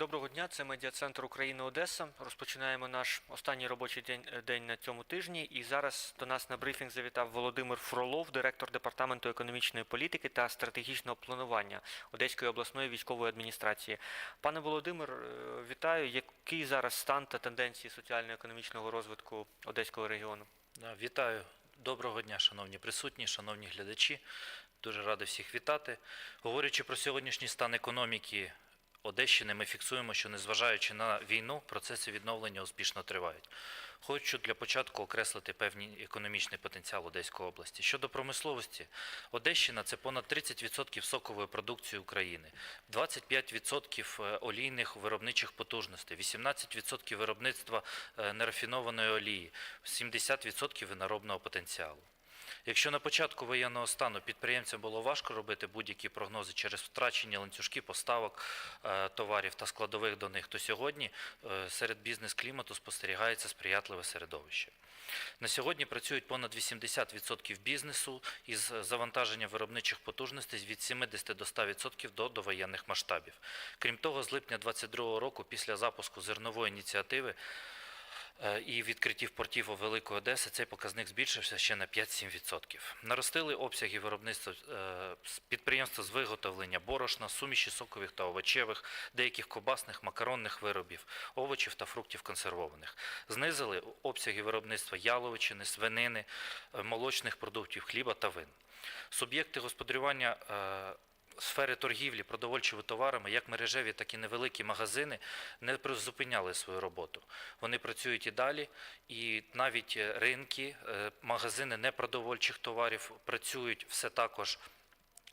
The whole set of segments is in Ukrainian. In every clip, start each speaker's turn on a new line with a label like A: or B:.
A: Доброго дня, це медіа-центр України Одеса. Розпочинаємо наш останній робочий день, е, день на цьому тижні. І зараз до нас на брифінг завітав Володимир Фролов, директор департаменту економічної політики та стратегічного планування Одеської обласної військової адміністрації. Пане Володимир, е, вітаю. Який зараз стан та тенденції соціально-економічного розвитку Одеського регіону?
B: Вітаю. Доброго дня, шановні присутні, шановні глядачі. Дуже радий всіх вітати. Говорячи про сьогоднішній стан економіки Одещини, ми фіксуємо, що незважаючи на війну, процеси відновлення успішно тривають. Хочу для початку окреслити певний економічний потенціал Одеської області. Щодо промисловості, Одещина це понад 30% сокової продукції України, 25% е, олійних виробничих потужностей, 18% виробництва е, нерафінованої олії, 70% виноробного потенціалу. Якщо на початку воєнного стану підприємцям було важко робити будь-які прогнози через втрачені ланцюжки поставок е, товарів та складових до них, то сьогодні е, серед бізнес-клімату спостерігається сприятливе середовище. На сьогодні працюють понад 80% бізнесу із завантаження виробничих потужностей від 70 до 100% до довоєнних масштабів. Крім того, з липня 2022 року, після запуску зернової ініціативи, і відкриттів портів у Великої Одеси цей показник збільшився ще на 5-7%. Наростили обсяги виробництва е, підприємства з виготовлення борошна, суміші сокових та овочевих, деяких кобасних, макаронних виробів, овочів та фруктів консервованих. Знизили обсяги виробництва яловичини, свинини, е, молочних продуктів, хліба та вин. Суб'єкти господарювання е, сфери торгівлі продовольчими товарами, як мережеві, так і невеликі магазини, не призупиняли свою роботу. Вони працюють і далі, і навіть е, ринки, е, магазини непродовольчих товарів працюють все також.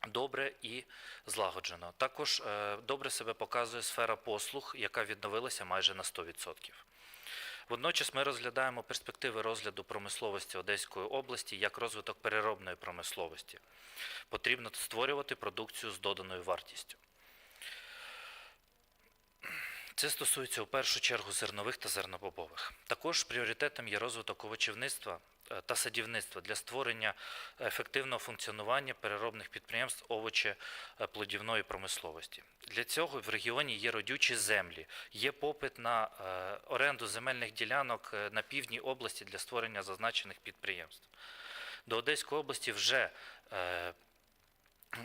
B: Добре і злагоджено. Також е, добре себе показує сфера послуг, яка відновилася майже на 100%. Водночас ми розглядаємо перспективи розгляду промисловості Одеської області як розвиток переробної промисловості. Потрібно створювати продукцію з доданою вартістю. Це стосується у першу чергу зернових та зернобобових. Також пріоритетом є розвиток овочівництва та садівництва для створення ефективного функціонування переробних підприємств овоче-плодівної промисловості. Для цього в регіоні є родючі землі, є попит на е, оренду земельних ділянок е, на півдній області для створення зазначених підприємств. До Одеської області вже е,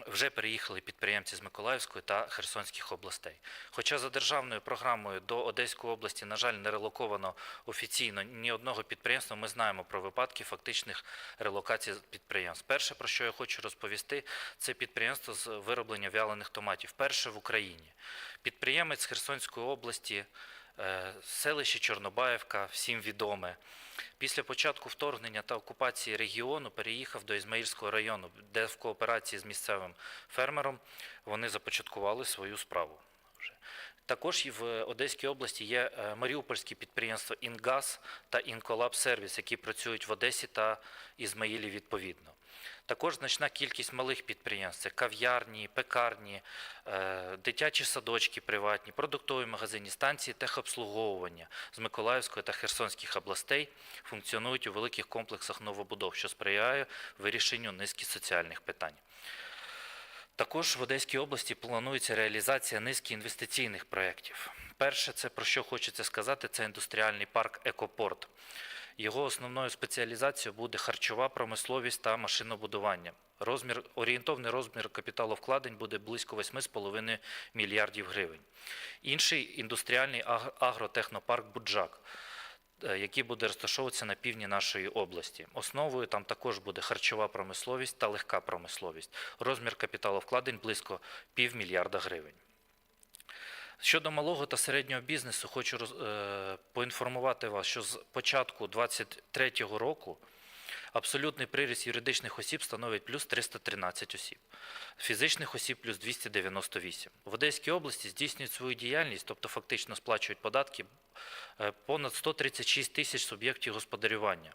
B: вже переїхали підприємці з Миколаївської та Херсонських областей. Хоча за державною програмою до Одеської області, на жаль, не релоковано офіційно ні одного підприємства, ми знаємо про випадки фактичних релокацій підприємств. Перше, про що я хочу розповісти, це підприємство з вироблення вялених томатів. Перше в Україні. Підприємець Херсонської області. е, Селище Чорнобаївка, всім відоме. Після початку вторгнення та окупації регіону переїхав до Ізмаїльського району, де в кооперації з місцевим фермером вони започаткували свою справу. Також і в Одеській області є е, маріупольські підприємства «Інгаз» та «Інколаб Сервіс», які працюють в Одесі та Ізмаїлі відповідно. Також значна кількість малих підприємств це кав'ярні, пекарні, е, дитячі садочки приватні, продуктові магазини, станції техобслуговування з Миколаївської та Херсонських областей функціонують у великих комплексах новобудов, що сприяє вирішенню низки соціальних питань. Також в Одеській області планується реалізація низки інвестиційних проєктів. Перше, це про що хочеться сказати, це індустріальний парк Екопорт. Його основною спеціалізацією буде харчова промисловість та машинобудування. Розмір, орієнтовний розмір капіталовкладень буде близько 8,5 мільярдів гривень. Інший індустріальний агротехнопарк Буджак який буде розташовуватися на півдні нашої області. Основою там також буде харчова промисловість та легка промисловість. Розмір капіталовкладень близько півмільярда гривень. Щодо малого та середнього бізнесу, хочу е, поінформувати вас, що з початку 2023 року абсолютний приріст юридичних осіб становить плюс 313 осіб, фізичних осіб плюс 298. В Одеській області здійснюють свою діяльність, тобто фактично сплачують податки е, понад 136 тисяч суб'єктів господарювання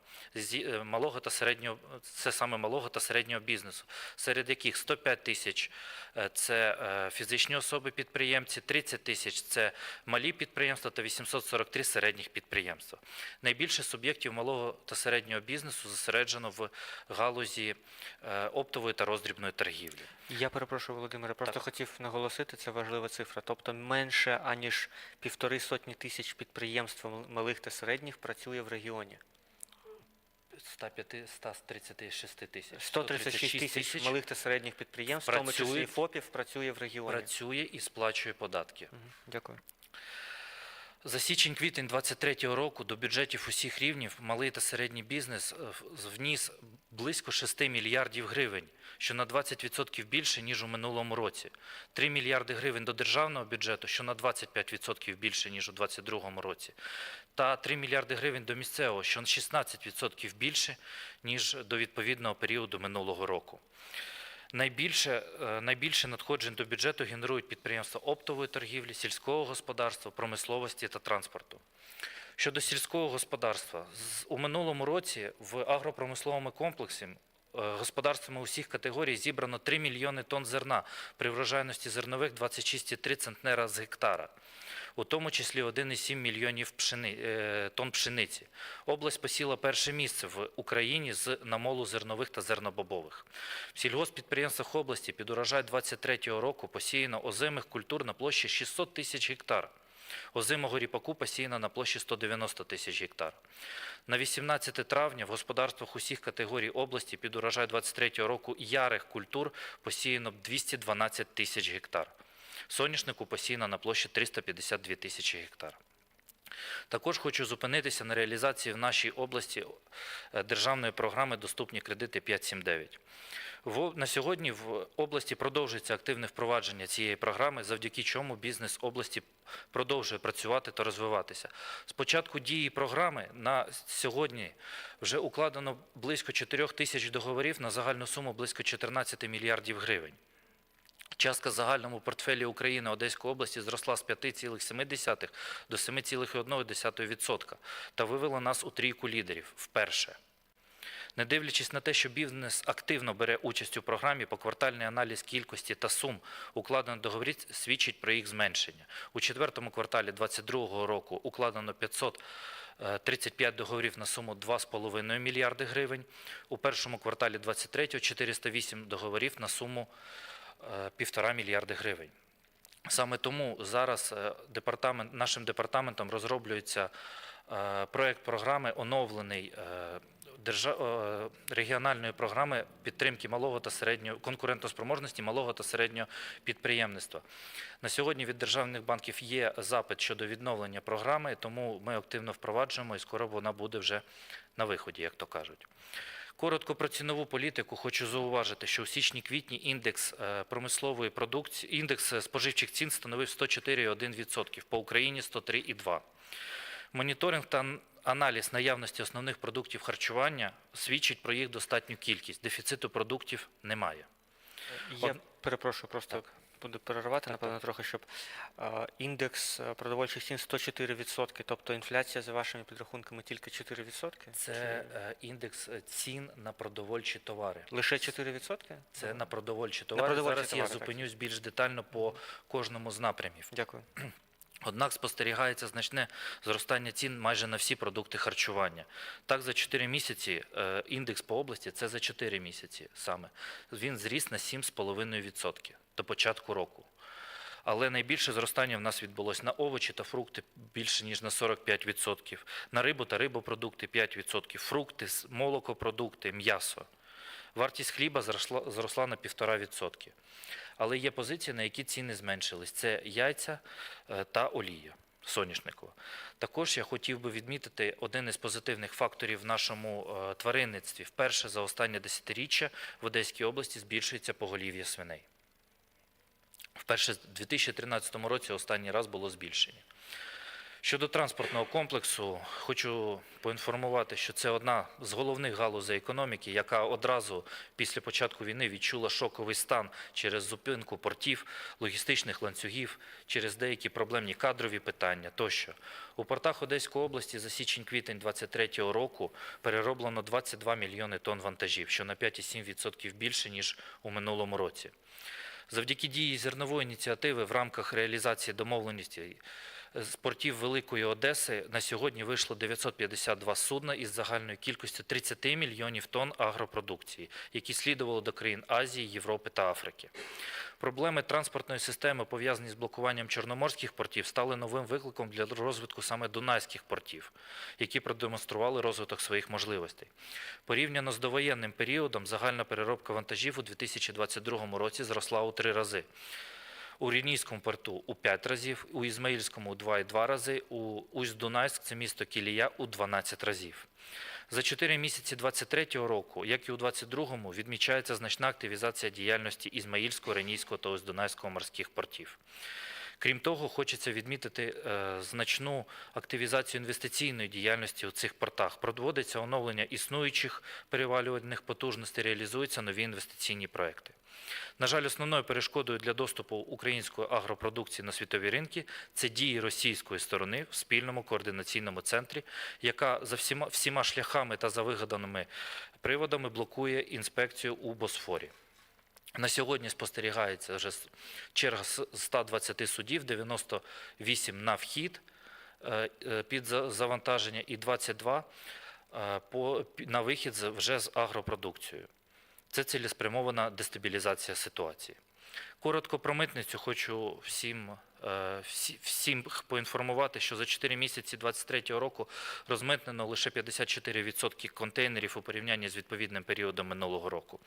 B: е, малого та середнього, це саме малого та середнього бізнесу, серед яких 105 тисяч е, це фізичні особи-підприємці, 30 тисяч це малі підприємства та 843 середніх підприємства. Найбільше суб'єктів малого та середнього бізнесу зосереджено в галузі е, оптової та роздрібної торгівлі.
A: Я перепрошую, Володимире, просто
B: Так.
A: хотів наголосити, це важлива цифра. Тобто менше аніж півтори сотні тисяч підприємств малих та середніх працює в регіоні.
B: 105, 136 тисяч.
A: 136 тисяч малих та середніх підприємств, в тому числі ФОПів, працює в регіоні.
B: працює і сплачує податки.
A: Дякую.
B: За січень-квітень 2023 року до бюджетів усіх рівнів малий та середній бізнес е, вніс близько 6 мільярдів гривень, що на 20% більше, ніж у минулому році. 3 мільярди гривень до державного бюджету, що на 25% більше, ніж у 2022 році. Та 3 мільярди гривень до місцевого, що на 16% більше, ніж до відповідного періоду минулого року. Найбільше, е, найбільше надходжень до бюджету генерують підприємства оптової торгівлі, сільського господарства, промисловості та транспорту. Щодо сільського господарства, у минулому році в агропромисловому комплексі е, господарствами усіх категорій зібрано 3 мільйони тонн зерна при врожайності зернових 26,3 центнера з гектара, у тому числі 1,7 мільйонів е, тонн пшениці. Область посіла перше місце в Україні з намолу зернових та зернобобових. В сільгоспідприємствах області під урожай 23 року посіяно озимих культур на площі 600 тисяч гектар. Озимого ріпаку посіяно на площі 190 тисяч гектар. На 18 травня в господарствах усіх категорій області під урожай 23 року ярих культур посіяно 212 тисяч гектар. Соняшнику посіяно на площі 352 тисячі гектар. Також хочу зупинитися на реалізації в нашій області е, державної програми Доступні кредити 579. На сьогодні в області продовжується активне впровадження цієї програми, завдяки чому бізнес області продовжує працювати та розвиватися. З початку дії програми на сьогодні вже укладено близько 4 тисяч договорів на загальну суму близько 14 мільярдів гривень. Частка загальному портфелі України Одеської області зросла з 5,7 до 7,1% та вивела нас у трійку лідерів вперше. Не дивлячись на те, що бізнес активно бере участь у програмі, поквартальний аналіз кількості та сум укладених договорів свідчить про їх зменшення. У четвертому кварталі 2022 року укладено 535 договорів на суму 2,5 мільярди гривень. У першому кварталі 2023 – 408 договорів на суму е, 1,5 мільярди гривень. Саме тому зараз е, департамент, нашим департаментом розроблюється е, проект програми оновлений регіональної програми підтримки малого та середнього конкурентоспроможності малого та середнього підприємництва. На сьогодні від державних банків є запит щодо відновлення програми, тому ми активно впроваджуємо і скоро вона буде вже на виході, як то кажуть. Коротко про цінову політику хочу зауважити, що у січні-квітні індекс е, промислової продукції, індекс е, споживчих цін становив 104,1%, по Україні 103,2%. Моніторинг та аналіз наявності основних продуктів харчування свідчить про їх достатню кількість. Дефіциту продуктів немає.
A: Я
B: Од-
A: перепрошую, просто
B: Так.
A: Буду
B: перервати,
A: напевно, трохи, щоб індекс е, продовольчих цін 104%, тобто інфляція за вашими підрахунками тільки 4%?
B: Це
A: Чи
B: е, індекс е, цін на продовольчі товари.
A: лише 4%?
B: Це на продовольчі товари.
A: продовольчі
B: Зараз я
A: зупинюсь так.
B: зупинюсь більш детально по кожному з напрямів.
A: Дякую.
B: Однак спостерігається значне зростання цін майже на всі продукти харчування. Так, за 4 місяці е, індекс по області це за 4 місяці саме. Він зріс на 7,5% до початку року. Але найбільше зростання в нас відбулось на овочі та фрукти більше ніж на 45%, на рибу та рибопродукти 5%, фрукти, молокопродукти, м'ясо. Вартість хліба зросла на 1,5%. Але є позиції, на які ціни зменшились. Це яйця е, та олія соняшникова. Також я хотів би відмітити один із позитивних факторів в нашому е, тваринництві. Вперше за останнє десятиріччя в Одеській області збільшується поголів'я свиней. Вперше в 2013 році останній раз було збільшення. Щодо транспортного комплексу, хочу поінформувати, що це одна з головних галузей економіки, яка одразу після початку війни відчула шоковий стан через зупинку портів, логістичних ланцюгів, через деякі проблемні кадрові питання тощо. У портах Одеської області за січень-квітень 2023 року перероблено 22 мільйони тонн вантажів, що на 5,7% більше, ніж у минулому році. Завдяки дії зернової ініціативи в рамках реалізації домовленості з портів Великої Одеси на сьогодні вийшло 952 судна із загальною кількістю 30 мільйонів тонн агропродукції, які слідували до країн Азії, Європи та Африки. Проблеми транспортної системи, пов'язані з блокуванням чорноморських портів, стали новим викликом для розвитку саме дунайських портів, які продемонстрували розвиток своїх можливостей. Порівняно з довоєнним періодом, загальна переробка вантажів у 2022 році зросла у три рази. У Рівнійському порту у 5 разів, у Ізмаїльському у 2,2 рази, у Усть-Дунайськ, це місто Кілія, у 12 разів. За 4 місяці 2023 року, як і у 22-му, відмічається значна активізація діяльності Ізмаїльського, Ренійського та Усть-Дунайського морських портів. Крім того, хочеться відмітити е, значну активізацію інвестиційної діяльності у цих портах. Проводиться оновлення існуючих перевалювальних потужностей, реалізуються нові інвестиційні проекти. На жаль, основною перешкодою для доступу української агропродукції на світові ринки це дії російської сторони в спільному координаційному центрі, яка за всіма, всіма шляхами та за вигаданими приводами блокує інспекцію у Босфорі. На сьогодні спостерігається вже черга з 120 судів, 98 на вхід е, е, під завантаження і 22 е, на вихід вже з агропродукцією. Це цілеспрямована дестабілізація ситуації. Коротко про митницю хочу всім, всі- всім поінформувати, що за 4 місяці 2023 року розмитнено лише 54% контейнерів у порівнянні з відповідним періодом минулого року.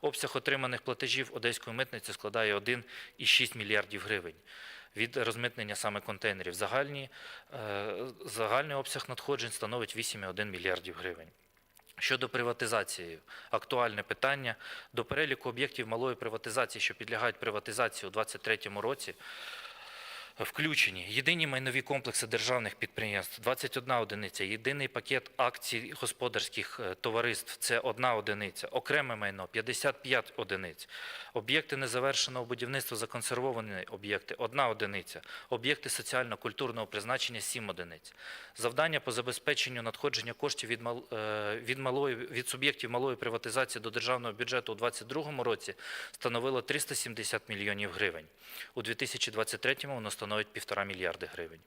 B: Обсяг отриманих платежів Одеської митниці складає 1,6 мільярдів гривень від розмитнення саме контейнерів. Загальні, е, загальний обсяг надходжень становить 8,1 мільярдів гривень. Щодо приватизації, актуальне питання. До переліку об'єктів малої приватизації, що підлягають приватизації у 2023 році, включені. Єдині майнові комплекси державних підприємств, 21 одиниця, єдиний пакет акцій господарських е, товариств – це одна одиниця, окреме майно – 55 одиниць, об'єкти незавершеного будівництва, законсервовані об'єкти – одна одиниця, об'єкти соціально-культурного призначення – 7 одиниць. Завдання по забезпеченню надходження коштів від, мал- е, від, малої, від суб'єктів малої приватизації до державного бюджету у 2022 році становило 370 мільйонів гривень. У 2023 воно становить 1,5 мільярди гривень.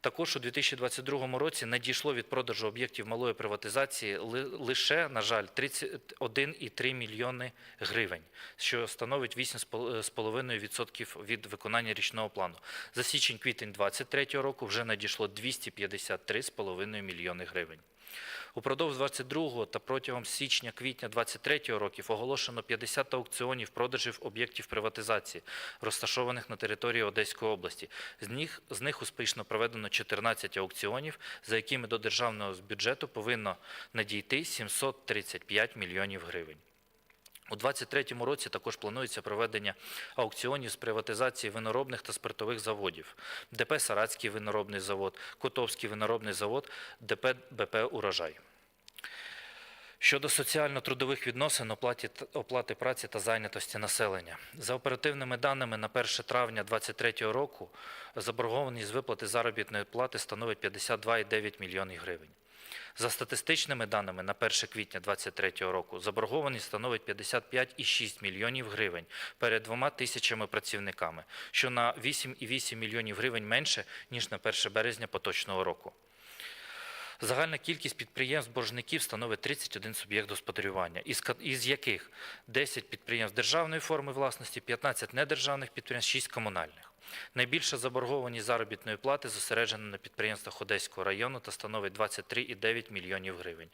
B: Також у 2022 році надійшло від продажу об'єктів малої приватизації лише, на жаль, 31,3 мільйони гривень, що становить 8,5% від виконання річного плану. За січень-квітень 2023 року вже надійшло 253,5 мільйони гривень. Упродовж 22 та протягом січня-квітня 23 років оголошено 50 аукціонів продажів об'єктів приватизації, розташованих на території Одеської області. З них, з них успішно проведено 14 аукціонів, за якими до державного бюджету повинно надійти 735 мільйонів гривень. У 2023 році також планується проведення аукціонів з приватизації виноробних та спиртових заводів. ДП «Саратський виноробний завод», Котовський виноробний завод, ДП БП «Урожай». Щодо соціально-трудових відносин, оплати праці та зайнятості населення. За оперативними даними на 1 травня 2023 року заборгованість виплати заробітної плати становить 52,9 мільйонів гривень. За статистичними даними на 1 квітня 2023 року заборгованість становить 55,6 мільйонів гривень перед двома тисячами працівниками, що на 8,8 мільйонів гривень менше, ніж на 1 березня поточного року. Загальна кількість підприємств-боржників становить 31 суб'єкт господарювання, із, яких 10 підприємств державної форми власності, 15 недержавних підприємств, 6 комунальних. Найбільша заборгованість заробітної плати зосереджена на підприємствах Одеського району та становить 23,9 мільйонів гривень.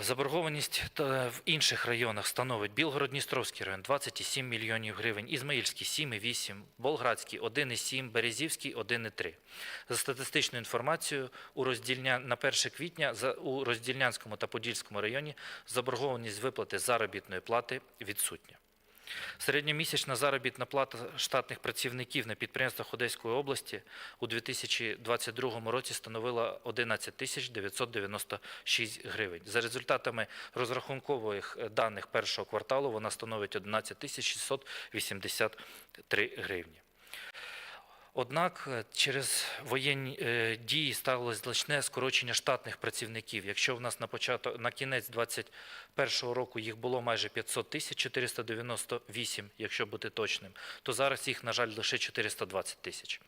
B: Заборгованість в інших районах становить Білгород-Дністровський район 27 мільйонів гривень, Ізмаїльський 7,8, Болградський 1,7, Березівський 1,3. За статистичною інформацією, у роздільня на 1 квітня у Роздільнянському та Подільському районі заборгованість виплати заробітної плати відсутня. Середньомісячна заробітна плата штатних працівників на підприємствах Одеської області у 2022 році становила 11 тисяч 996 гривень. За результатами розрахункових даних першого кварталу вона становить 11 тисяч 683 гривні. Однак е, через воєнні е, дії сталося значне скорочення штатних працівників. Якщо в нас на початок на кінець 2021 року їх було майже 500 тисяч 498, якщо бути точним, то зараз їх, на жаль, лише 420 тисяч.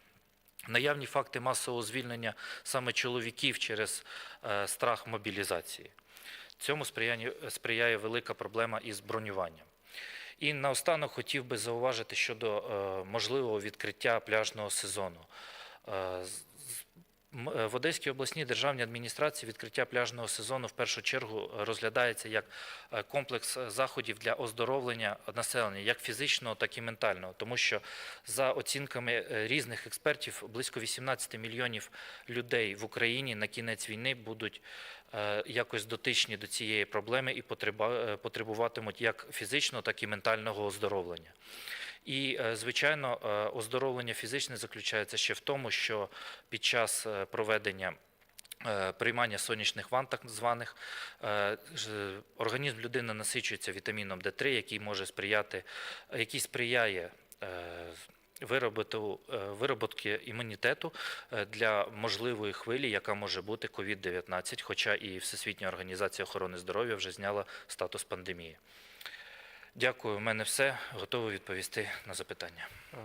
B: Наявні факти масового звільнення саме чоловіків через е, страх мобілізації. Цьому сприяє велика проблема із бронюванням. І наостанок хотів би зауважити щодо е, можливого відкриття пляжного сезону. Е, В Одеській обласній державній адміністрації відкриття пляжного сезону в першу чергу е, розглядається як е, комплекс заходів для оздоровлення населення, як фізичного, так і ментального. Тому що за оцінками різних експертів, близько 18 мільйонів людей в Україні на кінець війни будуть якось дотичні до цієї проблеми і потребуватимуть як фізичного, так і ментального оздоровлення. І, е, звичайно, е, оздоровлення фізичне заключається ще в тому, що під час е, проведення приймання сонячних ванн, так званих, організм людини насичується вітаміном Д3, який може сприяти, який сприяє вироботки імунітету для можливої хвилі, яка може бути COVID-19, хоча і Всесвітня організація охорони здоров'я вже зняла статус пандемії. Дякую, у мене все. Готовий відповісти на запитання.
A: Е,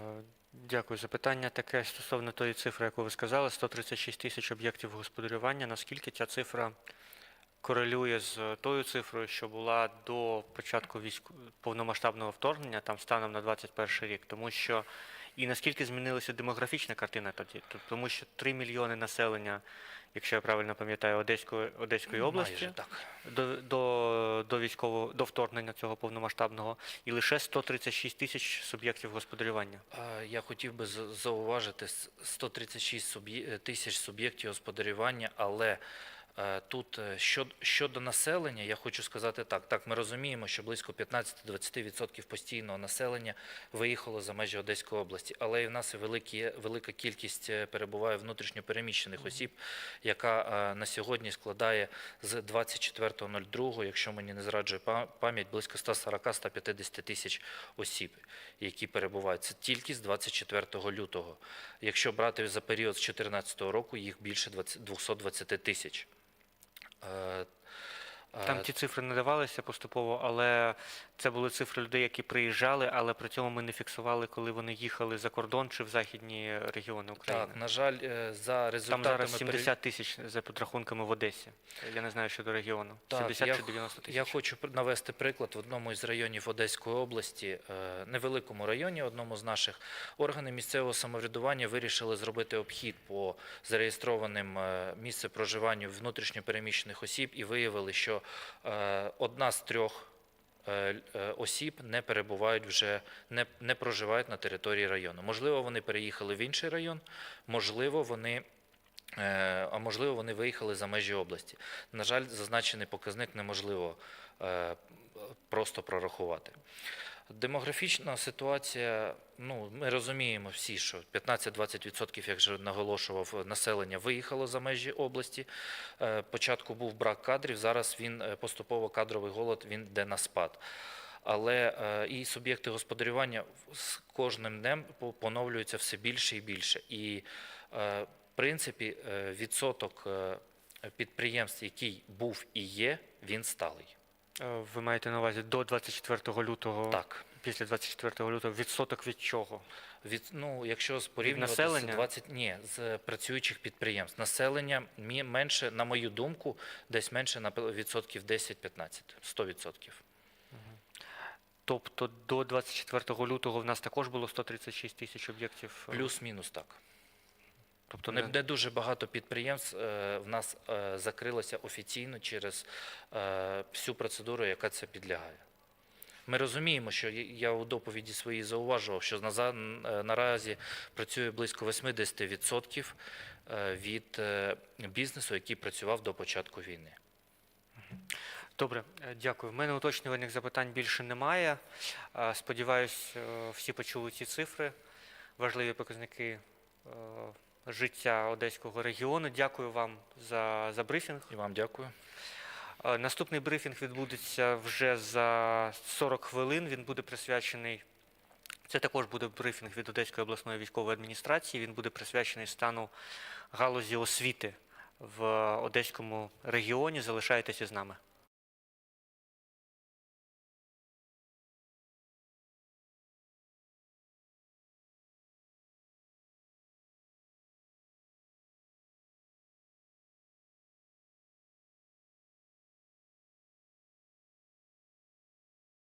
A: Дякую. Запитання таке стосовно тої цифри, яку ви сказали, 136 тисяч об'єктів господарювання. Наскільки ця цифра корелює з тою цифрою, що була до початку військ... повномасштабного вторгнення, там станом на 21 рік? Тому що і наскільки змінилася демографічна картина тоді? Тому що 3 мільйони населення, якщо я правильно пам'ятаю, Одеської, Одеської області
B: Майже так.
A: до, до, до військового до вторгнення цього повномасштабного, і лише 136 тисяч суб'єктів господарювання.
B: Я хотів би за- зауважити с- 136 е, тисяч суб'єктів господарювання, але тут е, щодо, населення, я хочу сказати так. Так, ми розуміємо, що близько 15-20% постійного населення виїхало за межі Одеської області, але і в нас великі, велика кількість е, перебуває внутрішньо переміщених осіб, яка е, на сьогодні складає з 24.02, якщо мені не зраджує па- пам'ять, близько 140-150 тисяч осіб, які перебувають. Це тільки з 24 лютого. Якщо брати за період з 2014 року, їх більше 20 220 тисяч. Е,
A: Там
B: е,
A: ті цифри не давалися поступово, але це були цифри людей, які приїжджали, але при цьому ми не фіксували, коли вони їхали за кордон чи в західні регіони України.
B: Так, на жаль, е, за
A: Там
B: результатами
A: зараз 70 тисяч за підрахунками в Одесі. Я не знаю щодо регіону.
B: Так,
A: 70
B: я
A: чи 90 тисяч.
B: Я хочу навести приклад в одному із районів Одеської області, е, невеликому районі, одному з наших органи місцевого самоврядування вирішили зробити обхід по зареєстрованим місце проживанню внутрішньопереміщених осіб і виявили, що е, одна з трьох е, е, осіб не перебувають вже, не, не проживають на території району. Можливо, вони переїхали в інший район, можливо, вони. А можливо, вони виїхали за межі області. На жаль, зазначений показник неможливо просто прорахувати. Демографічна ситуація, ну, ми розуміємо всі, що 15-20%, як вже наголошував, населення виїхало за межі області. Е, Початку був брак кадрів, зараз він е, поступово кадровий голод він йде на спад. Але е, і суб'єкти господарювання з кожним днем поновлюються все більше і більше. І в принципі відсоток підприємств, який був і є, він сталий.
A: Е, Ви маєте на увазі до 24 лютого,
B: Так.
A: після 24 лютого, відсоток від чого?
B: Від, ну, якщо з порівнювати
A: населення?
B: з 20, ні, з працюючих підприємств. Населення менше, на мою думку, десь менше на відсотків 10-15, 100%.
A: Тобто до 24 лютого в нас також було 136 тисяч об'єктів. е,
B: Плюс-мінус так.
A: Тобто
B: Не,
A: не,
B: не дуже багато підприємств е, в нас е, закрилося офіційно через е, всю процедуру, яка це підлягає. Ми розуміємо, що я- у доповіді своїй зауважував, що наза- н- е, наразі працює близько 80% е, від е, бізнесу, який працював до початку війни.
A: Добре, е, дякую. В мене уточнювальних запитань більше немає. Е, Сподіваюсь, е, всі почули ці цифри, важливі показники е, життя Одеського регіону. Дякую вам за, за брифінг.
B: І вам дякую.
A: Е, Наступний брифінг відбудеться вже за 40 хвилин. Він буде присвячений. Це також буде брифінг від Одеської обласної військової адміністрації. Він буде присвячений стану галузі освіти в Одеському регіоні. Залишайтеся з нами.